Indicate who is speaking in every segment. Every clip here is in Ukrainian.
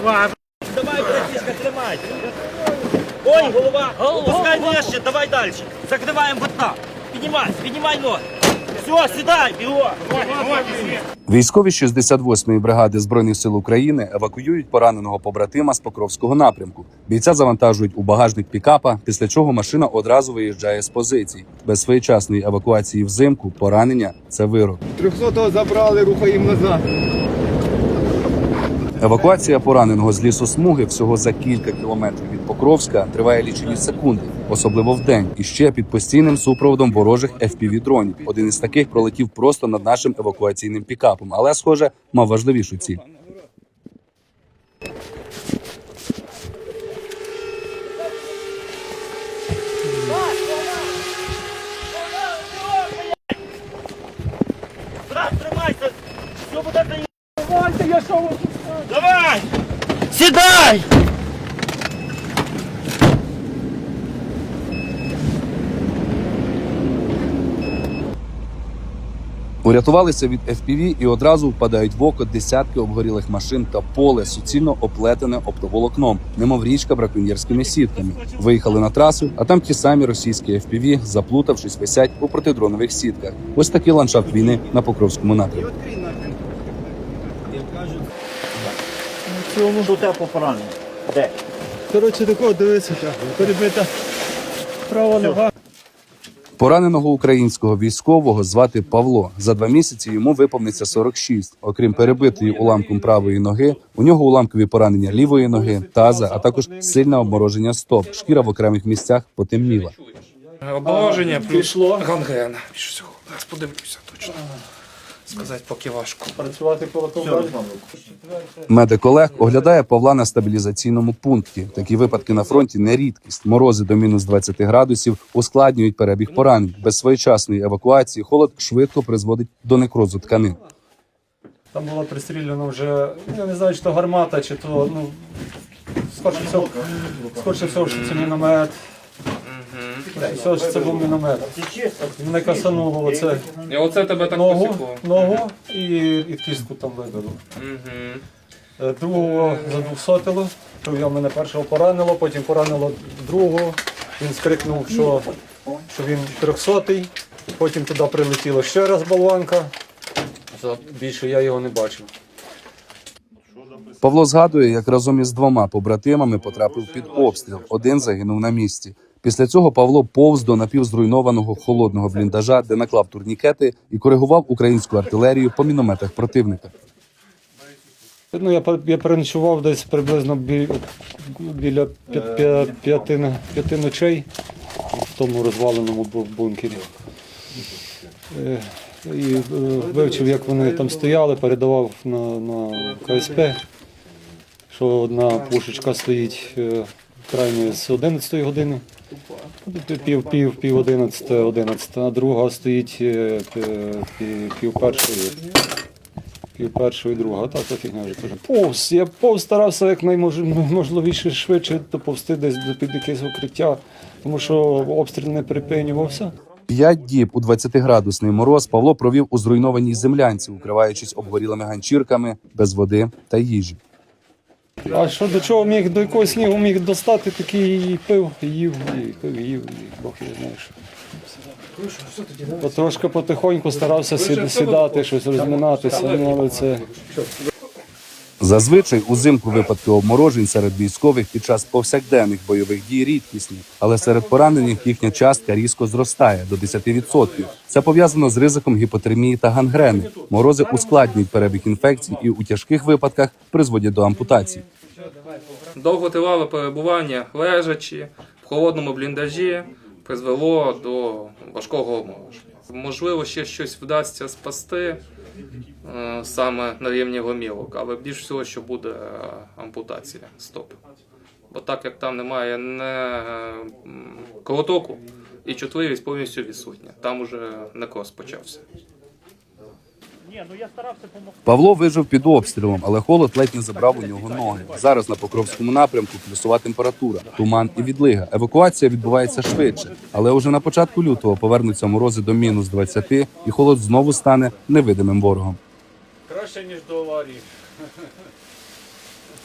Speaker 1: Давай, давай, братишка, тримай. Ой, голова, опускай нижче, давай далі. Закриваємо борта. Піднімай, піднімай ноги. Все, сідай, бігом.
Speaker 2: Військові 68-ї бригади збройних сил України евакуюють пораненого побратима з Покровського напрямку. Бійця завантажують у багажник пікапа, після чого машина одразу виїжджає з позицій. Без своєчасної евакуації взимку поранення це вирок.
Speaker 3: 300-го забрали, рухаємо назад.
Speaker 2: Евакуація пораненого з лісу смуги всього за кілька кілометрів від Покровська триває лічені секунди, особливо вдень, і ще під постійним супроводом ворожих fpv дронів. Один із таких пролетів просто над нашим евакуаційним пікапом, але, схоже, мав важливішу ціль.
Speaker 1: Тримайся. Все буде за Давайте, я що Давай. Сідай.
Speaker 2: Урятувалися від FPV і одразу впадають в око десятки обгорілих машин та поле суцільно оплетене оптоволокном, немов річка браконьєрськими сітками. Виїхали на трасу, а там ті самі російські FPV, заплутавшись, висять у протидронових сітках. Ось такий ландшафт війни на Покровському напрямку.
Speaker 1: Цьому до тебе поранення. Де?
Speaker 3: Коротше, такого дивися, перебита права нога.
Speaker 2: Пораненого українського військового звати Павло. За два місяці йому виповниться 46. Окрім перебитої уламком правої ноги, у нього уламкові поранення лівої ноги, таза, а також сильне обмороження стоп. Шкіра в окремих місцях потемніла.
Speaker 4: Обмороження плюс гангрена. Зараз подивлюся точно. Сказати поки важко.
Speaker 3: Працювати кулаком далі.
Speaker 2: Медик Олег оглядає Павла на стабілізаційному пункті. Такі випадки на фронті не рідкість. Морози до мінус 20 градусів ускладнюють перебіг поранень. Без своєчасної евакуації холод швидко призводить до некрозу тканин.
Speaker 5: Там було пристріляно вже, я не знаю, чи то гармата, чи то, ну, скорше всього, скорше всього, що це міномет. Всього, що це був міномет. Мене касануло оце
Speaker 4: І оце тебе так
Speaker 5: ногу,
Speaker 4: посікло.
Speaker 5: ногу і, і кістку там вибило.
Speaker 4: Угу.
Speaker 5: Е, Другого задвухсотило, то я мене першого поранило, потім поранило другого. Він скрикнув, що, що він трьохсотий. Потім туди прилетіло ще раз болванка. За- Більше я його не бачив.
Speaker 2: Павло згадує, як разом із двома побратимами потрапив під обстріл. Один загинув на місці. Після цього Павло повз до напівзруйнованого холодного бліндажа, де наклав турнікети і коригував українську артилерію по мінометах противника.
Speaker 5: Ну, я, я переночував десь приблизно бі, біля п'я, п'я, п'яти, п'яти ночей в тому розваленому бункері. Е, І е, вивчив, як вони там стояли, передавав на, на КСП, що одна пушечка стоїть е, крайньої з 11 години, пів, пів, пів 11, 11, а друга стоїть е, пів, пів, першої пів першого і друга. Так, так фігня вже теж. Повз. Я повз старався швидше доповзти десь під якесь укриття, тому що обстріл не припинювався.
Speaker 2: П'ять діб у 20-градусний мороз Павло провів у зруйнованій землянці, укриваючись обгорілими ганчірками, без води та їжі.
Speaker 5: А що до чого міг, до якогось снігу міг достати, такий і пив, їв, пив, їв, і Бог я знає що. Потрошки потихоньку старався сідати, щось розминатися, ну, але це
Speaker 2: Зазвичай узимку випадки обморожень серед військових під час повсякденних бойових дій рідкісні, але серед поранених їхня частка різко зростає до 10%. Це пов'язано з ризиком гіпотермії та гангрени. Морози ускладнюють перебіг інфекцій і у тяжких випадках призводять до ампутацій.
Speaker 4: Довготривале перебування лежачі в холодному бліндажі призвело до важкого обмороження. Можливо, ще щось вдасться спасти саме на рівні гомілок, але більш всього, що буде е, ампутація стоп. Бо так як там немає не колотоку і чутливість повністю відсутня. Там уже некроз почався.
Speaker 1: Ні, ну я старався допомогти.
Speaker 2: Павло вижив під обстрілом, але холод ледь не забрав у нього ноги. Зараз на Покровському напрямку плюсова температура, туман і відлига. Евакуація відбувається швидше, але уже на початку лютого повернуться морози до мінус 20, і холод знову стане невидимим ворогом.
Speaker 5: краще, ніж до аварії.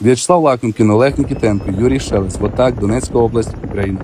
Speaker 2: В'ячеслав Лаконкін, Олег Нікітенко, Юрій Шелест, Вотак, Донецька область, Україна.